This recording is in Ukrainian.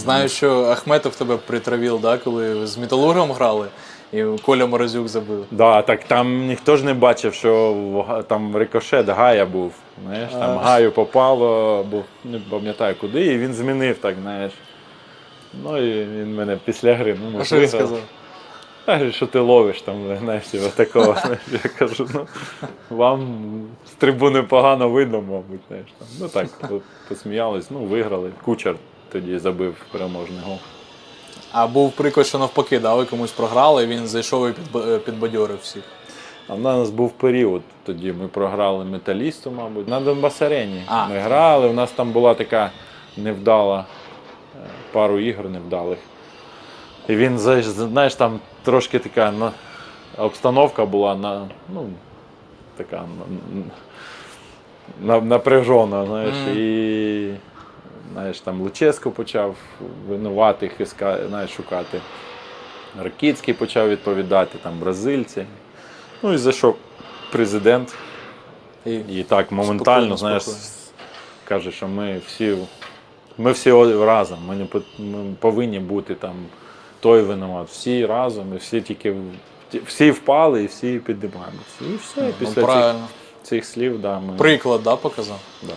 Знаю, що Ахметов тебе притравив, да, коли з металургом грали, і Коля Морозюк забив. Да, так там ніхто ж не бачив, що в там рикошет Гая був. Знаєш, там А. Гаю попало, бо не пам'ятаю куди, і він змінив так, знаєш. Ну і він мене після гри, ну, А що він виграли. сказав? Що ти ловиш там, знаєш, типу, такого. знаєш. Я кажу, ну вам з трибуни погано видно, мабуть. Знаєш, там. Ну так, посміялись, ну виграли. Кучер тоді забив переможний гол. А був приклад, що навпаки, да, ви комусь програли, він зайшов і підбадьорив всіх. А в нас був період тоді. Ми програли металісту, мабуть, на Донбас-арені. А. Ми грали. У нас там була така невдала, е, пару ігор невдалих. І він, знаєш, там трошки така обстановка була на, ну, така на, на, напряжена, знаєш, Мгм. і знаєш, там Луческо почав винуватих знаєш, шукати. Ракіцький почав відповідати, там бразильці. Ну і зайшов президент. І І так моментально, Спокійно, знаєш, спокійно. каже, що ми всі, ми всі разом, ми, не ми повинні бути там той винуват. Всі разом, і всі тільки всі впали і всі піднімаємося. І все, ну, після цих, правильно. цих слів, да, ми Приклад, да, показав. да,